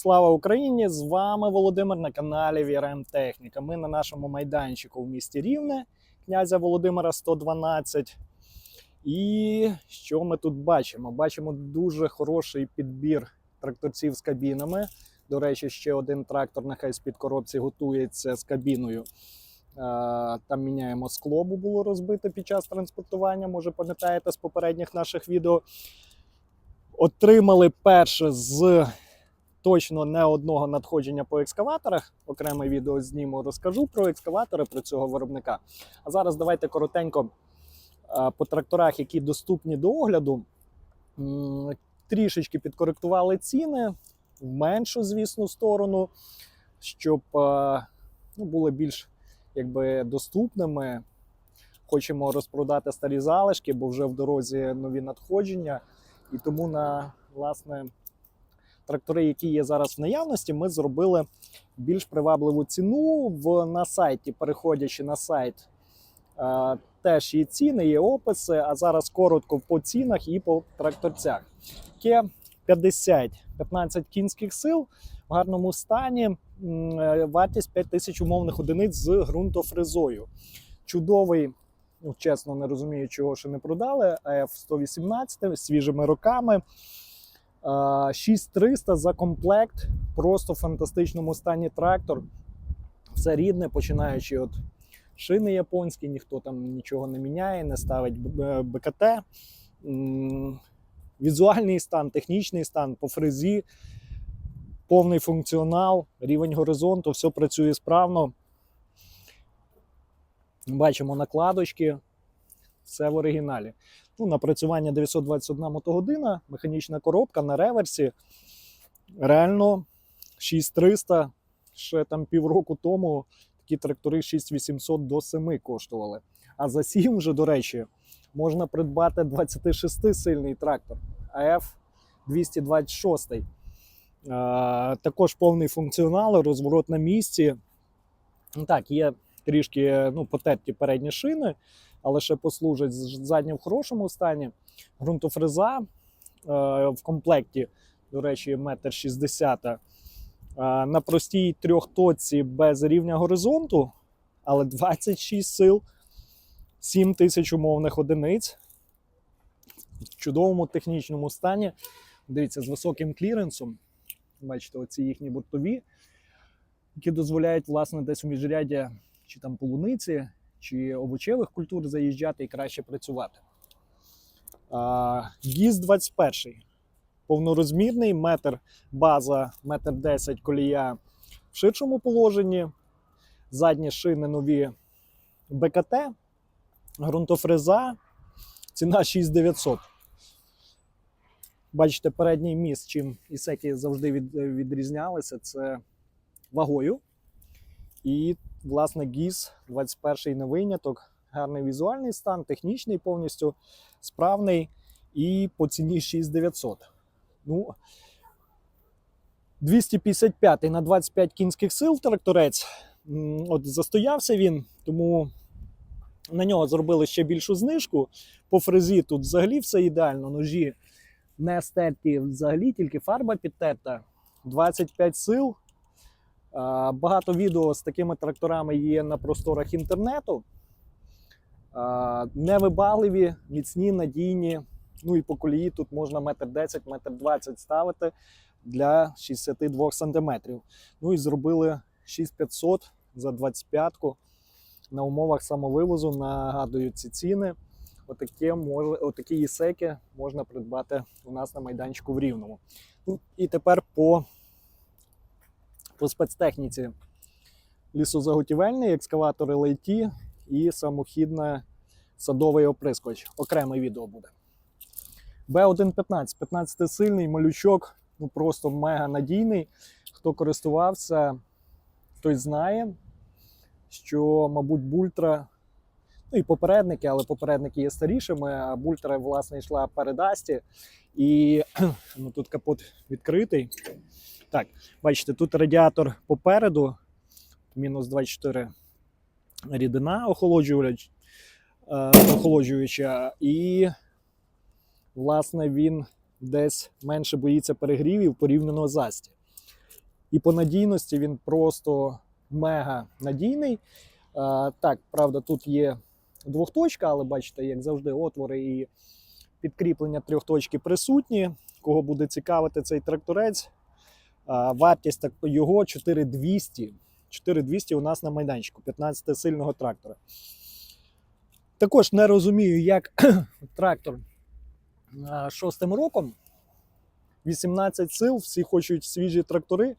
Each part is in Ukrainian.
Слава Україні! З вами Володимир на каналі VRM Техніка. Ми на нашому майданчику в місті Рівне, князя Володимира 112. І що ми тут бачимо? Бачимо дуже хороший підбір тракторців з кабінами. До речі, ще один трактор нехай з-під коробці готується з кабіною. Там міняємо скло, бо було розбите під час транспортування. Може, пам'ятаєте з попередніх наших відео. Отримали перше з точно не одного надходження по екскаваторах. Окреме відео зніму, розкажу про екскаватори, про цього виробника. А зараз давайте коротенько е, по тракторах, які доступні до огляду. Трішечки підкоректували ціни в меншу, звісно, сторону, щоб е, ну, були більш якби, доступними. Хочемо розпродати старі залишки, бо вже в дорозі нові надходження. І тому на власне трактори, які є зараз в наявності, ми зробили більш привабливу ціну в, на сайті, переходячи на сайт. е, Теж є ціни, є описи. А зараз коротко по цінах і по тракторцях. Ке 50 15 кінських сил в гарному стані. е, Вартість 5 тисяч умовних одиниць з ґрунтофрезою. Чудовий, ну чесно, не розумію, чого ще не продали. АФ 118 з свіжими роками. Е, 6300 за комплект. Просто в фантастичному стані трактор. Все рідне, починаючи від шини японські, ніхто там нічого не міняє, не ставить БКТ. Візуальний стан, технічний стан по фрезі, повний функціонал, рівень горизонту, все працює справно. Бачимо накладочки, все в оригіналі. Ну, напрацювання 921 мотогодина, механічна коробка на реверсі. Реально 6300 ще там півроку тому такі трактори 6800 до 7 коштували. А за 7 вже, до речі, можна придбати 26-сильний трактор АФ 226. Е, також повний функціонал, розворот на місці. Ну, Так, є трішки ну, потерті передні шини, але ще послужать задні в хорошому стані. Грунтофреза е, в комплекті, до речі, 1,60 м. Е, на простій трьохтоці без рівня горизонту, але 26 сил, 7 тисяч умовних одиниць. В чудовому технічному стані. Дивіться, з високим кліренсом. Бачите, оці їхні бортові, які дозволяють, власне, десь у міжряддя чи там полуниці, чи овочевих культур заїжджати і краще працювати. А, ГІС 21 повнорозмірний, метр база, метр 10 колія в ширшому положенні. Задні шини нові БКТ, ґрунтофреза, ціна 6900. Бачите, передній міст, чим ісеки завжди від, відрізнялися, це вагою. І, власне, ГІС 21 не виняток. Гарний візуальний стан, технічний повністю справний. І по ціні 6900. Ну, 255 на 25 кінських сил тракторець. От застоявся він, тому на нього зробили ще більшу знижку. По фрезі тут взагалі все ідеально. Ножі не стерті взагалі, тільки фарба підтерта. 25 сил. Багато відео з такими тракторами є на просторах інтернету. Невибагливі, міцні, надійні. Ну і по колії тут можна метр 10, метр 20 ставити для 62 сантиметрів. Ну і зробили 6500 за 25-ку на умовах самовивозу. Нагадую ці ціни. Отакі, може, отакі ісеки можна придбати у нас на майданчику в Рівному. Ну, і тепер по, по спецтехніці. Лісозаготівельний, екскаватор LAT і самохідний садовий оприскувач. Окреме відео буде. Б115, 15-сильний малючок, ну просто мега надійний. Хто користувався, той знає, що, мабуть, бультра, ну і попередники, але попередники є старішими, а бультра, власне, йшла перед Асті. І ну, тут капот відкритий. Так, бачите, тут радіатор попереду, мінус 24 рідина охолоджувач, е, охолоджуюча, і власне, він десь менше боїться перегрівів порівняно з Асті. І по надійності він просто мега надійний. Так, правда, тут є двохточка, але бачите, як завжди, отвори і підкріплення трьохточки присутні. Кого буде цікавити цей тракторець, вартість його 4200. 4200 у нас на майданчику 15-сильного трактора. Також не розумію, як трактор шостим роком. 18 сил, всі хочуть свіжі трактори.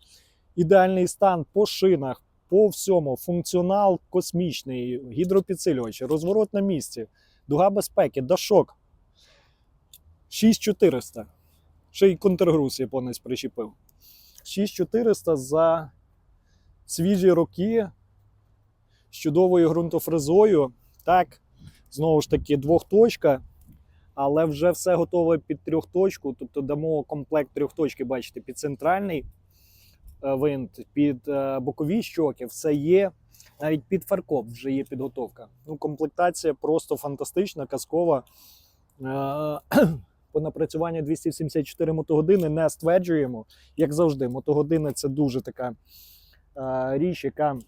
Ідеальний стан по шинах, по всьому. Функціонал космічний, гідропідсилювачі, розворот на місці, дуга безпеки, дашок. 6400. Ще й контргруз японець причепив. 6400 за свіжі роки з чудовою ґрунтофрезою. Так, знову ж таки, двохточка, але вже все готове під трьохточку. Тобто дамо комплект трьохточки, бачите, під центральний е, винт, під е, бокові щоки, все є. Навіть під фаркоп вже є підготовка. Ну, комплектація просто фантастична, казкова. Е, По напрацюванню 274 мотогодини не стверджуємо. Як завжди, мотогодини це дуже така е, річ, яка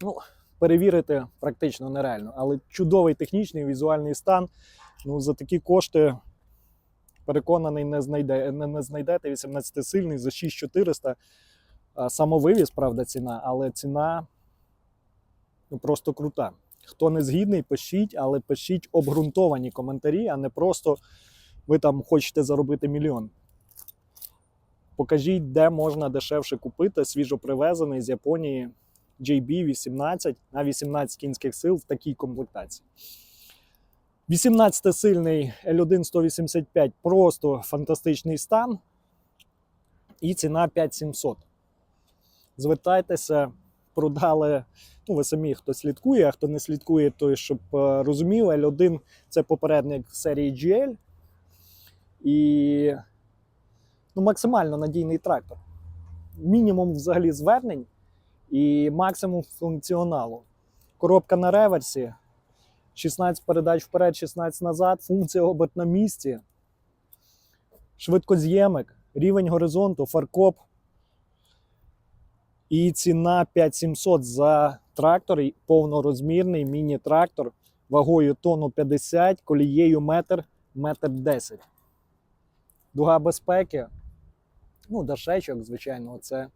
ну, перевірити практично нереально. Але чудовий технічний візуальний стан. Ну, за такі кошти, переконаний, не, знайде, не, не знайдете 18-сильний за 6400. Самовивіз, правда, ціна, але ціна ну, просто крута. Хто не згідний, пишіть, але пишіть обґрунтовані коментарі, а не просто ви там хочете заробити мільйон. Покажіть, де можна дешевше купити свіжопривезений з Японії JB18 на 18 кінських сил в такій комплектації. 18-сильний L1 185 просто фантастичний стан. І ціна 5700. Звертайтеся, продали. Ну, ви самі хто слідкує, а хто не слідкує, той щоб е, розумів, L1 це попередник серії GL. І ну, максимально надійний трактор. Мінімум взагалі звернень і максимум функціоналу. Коробка на реверсі, 16 передач вперед, 16 назад, функція оберт на місці, швидкоз'ємик, рівень горизонту, фаркоп. І ціна 5700 за трактор, повнорозмірний міні-трактор вагою тонну 50, колією метр, метр 10. Дуга безпеки. Ну, дашечок, звичайно, це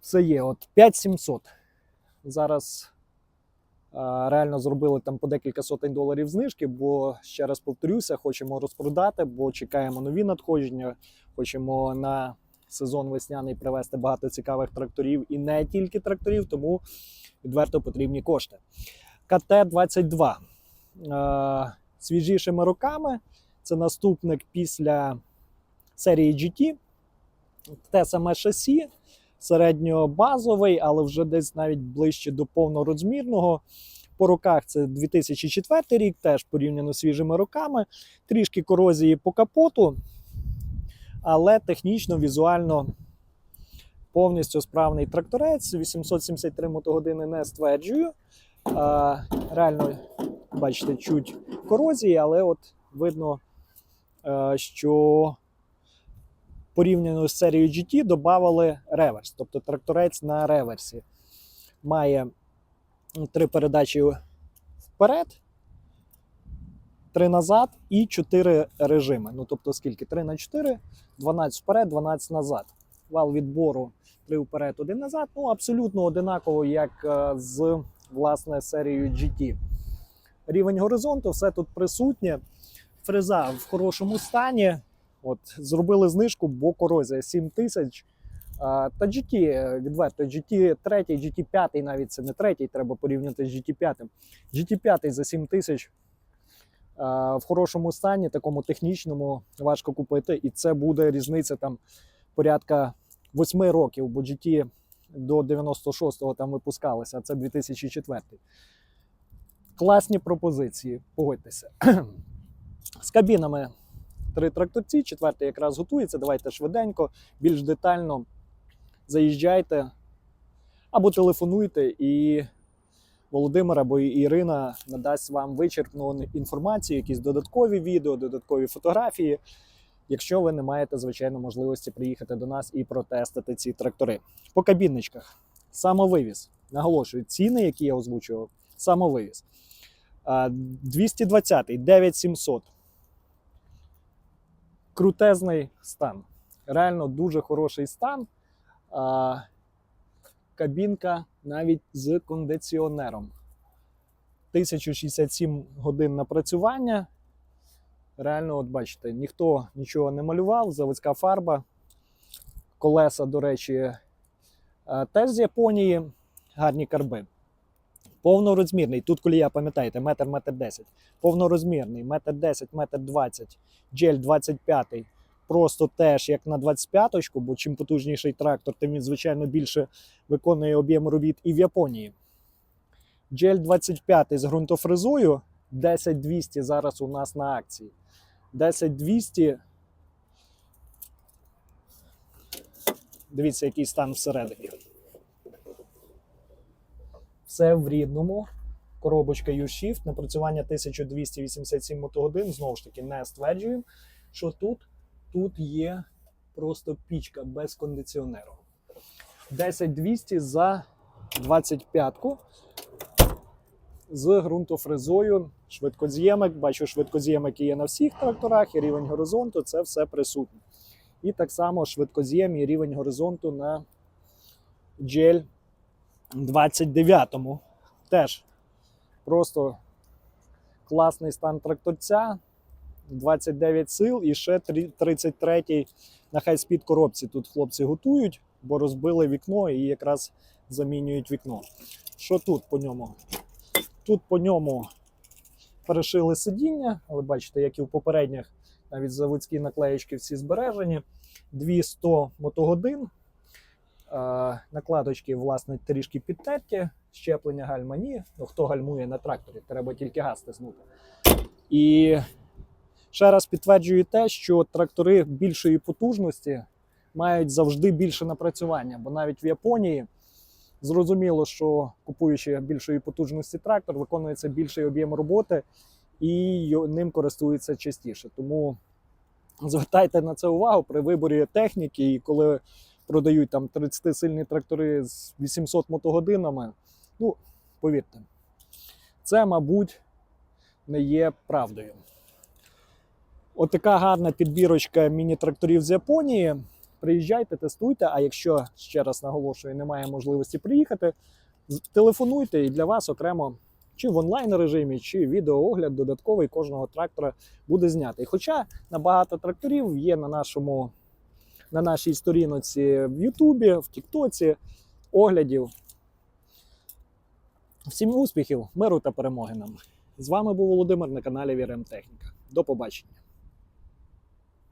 все є. От 5700. Зараз а, реально зробили там по декілька сотень доларів знижки, бо ще раз повторюся, хочемо розпродати, бо чекаємо нові надходження. Хочемо на сезон весняний привезти багато цікавих тракторів і не тільки тракторів, тому відверто потрібні кошти. КТ-22 е, свіжішими роками. Це наступник після серії GT. Те саме шасі, середньобазовий, але вже десь навіть ближче до повнорозмірного. По роках це 2004 рік, теж порівняно свіжими роками. Трішки корозії по капоту, але технічно, візуально повністю справний тракторець. 873 мотогодини не стверджую. Реально, бачите, чуть корозії, але от видно, що порівняно з серією GT додали реверс, тобто тракторець на реверсі. Має три передачі вперед, три назад і чотири режими. Ну, тобто, скільки? 3 на 4, 12 вперед, 12 назад. Вал відбору 3 вперед, 1 назад. Ну, абсолютно одинаково, як е, з власне серією GT. Рівень горизонту, все тут присутнє. Фреза в хорошому стані. От, зробили знижку, бо корозія 7 тисяч. Та GT, е, відверто, GT 3, GT 5 навіть це не третій, треба порівняти з GT 5. GT 5 за 7 тисяч в хорошому стані, такому технічному, важко купити. І це буде різниця там порядка 8 років, бо GT до 96-го там випускалися, а це 2004. Класні пропозиції, погодьтеся. З кабінами три тракторці, четвертий якраз готується. Давайте швиденько, більш детально заїжджайте або телефонуйте, і Володимир або Ірина надасть вам вичерпну інформацію, якісь додаткові відео, додаткові фотографії. якщо ви не маєте, звичайно, можливості приїхати до нас і протестити ці трактори. По кабінничках самовивіз. Наголошую, ціни, які я озвучував, самовивіз. А, 220 9700. Крутезний стан. Реально дуже хороший стан. А, кабінка навіть з кондиціонером. 1067 годин напрацювання. Реально, от бачите, ніхто нічого не малював, заводська фарба. Колеса, до речі, е, теж з Японії, гарні карби. Повнорозмірний. Тут колія, пам'ятаєте, метр, метр 10. Повнорозмірний, метр 10, метр 20, джель 25. Просто теж як на 25-ку, бо чим потужніший трактор, тим він, звичайно, більше виконує об'єм робіт і в Японії. Джель 25 з ґрунтофрезою 10200 зараз у нас на акції. 10200. Дивіться, який стан всередині. Все в рідному. Коробочка U-Shift, напрацювання 1287 мотогодин. Знову ж таки, не стверджуємо, що тут, тут є просто пічка без кондиціонеру. 10200 за 25-ку з ґрунтофрезою, швидкоз'ємик. Бачу, швидкоз'ємики є на всіх тракторах, і рівень горизонту це все присутнє. І так само швидкоз'єм і рівень горизонту на GL 29-му. Теж просто класний стан тракторця. 29 сил і ще 33-й на хай-спід коробці. Тут хлопці готують, бо розбили вікно і якраз замінюють вікно. Що тут по ньому? Тут по ньому перешили сидіння, але бачите, як і в попередніх, навіть заводські наклеєчки всі збережені. 200 мотогодин. Накладочки, власне, трішки підтерті, щеплення гальма ні. Ну, хто гальмує на тракторі, треба тільки газ тиснути. І ще раз підтверджую те, що трактори більшої потужності мають завжди більше напрацювання, бо навіть в Японії. Зрозуміло, що купуючи більшої потужності трактор, виконується більший об'єм роботи і ним користуються частіше. Тому звертайте на це увагу при виборі техніки, і коли продають там 30-сильні трактори з 800 мотогодинами. Ну, повірте, це, мабуть, не є правдою. От гарна підбірочка міні-тракторів з Японії. Приїжджайте, тестуйте. А якщо ще раз наголошую, немає можливості приїхати, телефонуйте і для вас окремо чи в онлайн режимі, чи відеоогляд додатковий кожного трактора буде знятий. Хоча на багато тракторів є на нашому на нашій сторінці в Ютубі, в Тіктоці, оглядів. Всім успіхів, миру та перемоги нам! З вами був Володимир на каналі Вірем Техніка. До побачення.